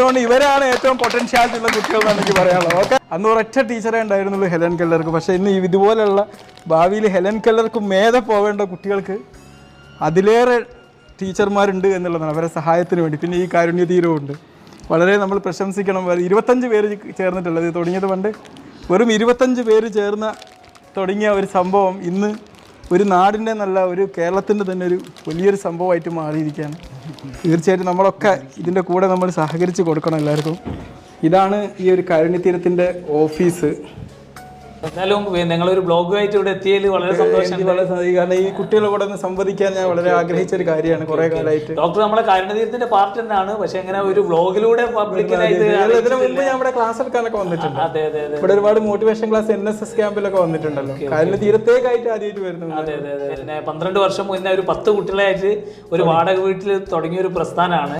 തോന്നുന്നു ഇവരാണ് ഏറ്റവും പൊട്ടൻഷ്യാലിറ്റി ഉള്ള കുട്ടികൾ എന്ന് എനിക്ക് പറയാനുള്ളത്. ഓക്കെ? അന്ന് ഒരൊറ്റ ടീച്ചറേ ഉണ്ടായിരുന്നുള്ളൂ ഹെലൻ കെല്ലർക്ക്. പക്ഷേ ഇന്ന് ഇതുപോലെയുള്ള ഭാവിയിൽ ഹെലൻ കെല്ലർക്ക് മേധ പോവേണ്ട കുട്ടികൾക്ക് അതിലേറെ ടീച്ചർമാരുണ്ട് എന്നുള്ളതാണ് അവരെ സഹായത്തിന് വേണ്ടി. പിന്നെ ഈ കാരുണ്യ തീരവുമുണ്ട് വളരെ നമ്മൾ പ്രശംസിക്കണം. ഇരുപത്തഞ്ച് പേര് ചേർന്നിട്ടുള്ളത്. തുടങ്ങിയത് പണ്ട് വെറും ഇരുപത്തഞ്ച് പേര് ചേർന്ന തുടങ്ങിയ ഒരു സംഭവം ഇന്ന് ഒരു നാടിന്റെ നല്ല ഒരു കേരളത്തിന്റെ തന്നെ ഒരു വലിയൊരു സംഭവമായിട്ട് മാറിയിരിക്കുകയാണ്. തീർച്ചയായിട്ടും നമ്മളൊക്കെ ഇതിന്റെ കൂടെ നമ്മൾ സഹകരിച്ച് കൊടുക്കണം എല്ലാവർക്കും. ഇതാണ് ഈ ഒരു കാരുണ്യതീരത്തിന്റെ ഓഫീസ്. എന്തായാലും നിങ്ങളൊരു ബ്ലോഗുമായിട്ട് ഇവിടെ എത്തിയതിൽ വളരെ സന്തോഷം. വളരെ. കാരണം ഈ കുട്ടികളോടെ കൂടെ ഒന്ന് സംവദിക്കാൻ ഞാൻ വളരെ ആഗ്രഹിച്ച ഒരു കാര്യമാണ് കുറെ കാലമായിട്ട്. ഡോക്ടർ നമ്മളെ കാരണതീരത്തിന്റെ പാർട്ട് തന്നെയാണ്. പക്ഷെ എങ്ങനെ ഒരു വ്ലോഗിലൂടെ പബ്ലിക്കിനായിട്ട് ഇതിനു മുമ്പ് ഞാൻ ഇവിടെ ക്ലാസ് എടുക്കാനൊക്കെ വന്നിട്ടുണ്ട്. അതെ അതെ ഇവിടെ ഒരുപാട് motivation class N S S ക്യാമ്പിലൊക്കെ വന്നിട്ടുണ്ടല്ലോ. കാര്യം തീരത്തേക്കായിട്ട് ആദ്യമായിട്ട് വരുന്നത് അതെ അതെ അതെ. പിന്നെ പന്ത്രണ്ട് വർഷം മുന്നേ ഒരു പത്ത് കുട്ടികളായിട്ട് ഒരു വാടക വീട്ടിൽ തുടങ്ങിയ ഒരു പ്രസ്ഥാനമാണ്.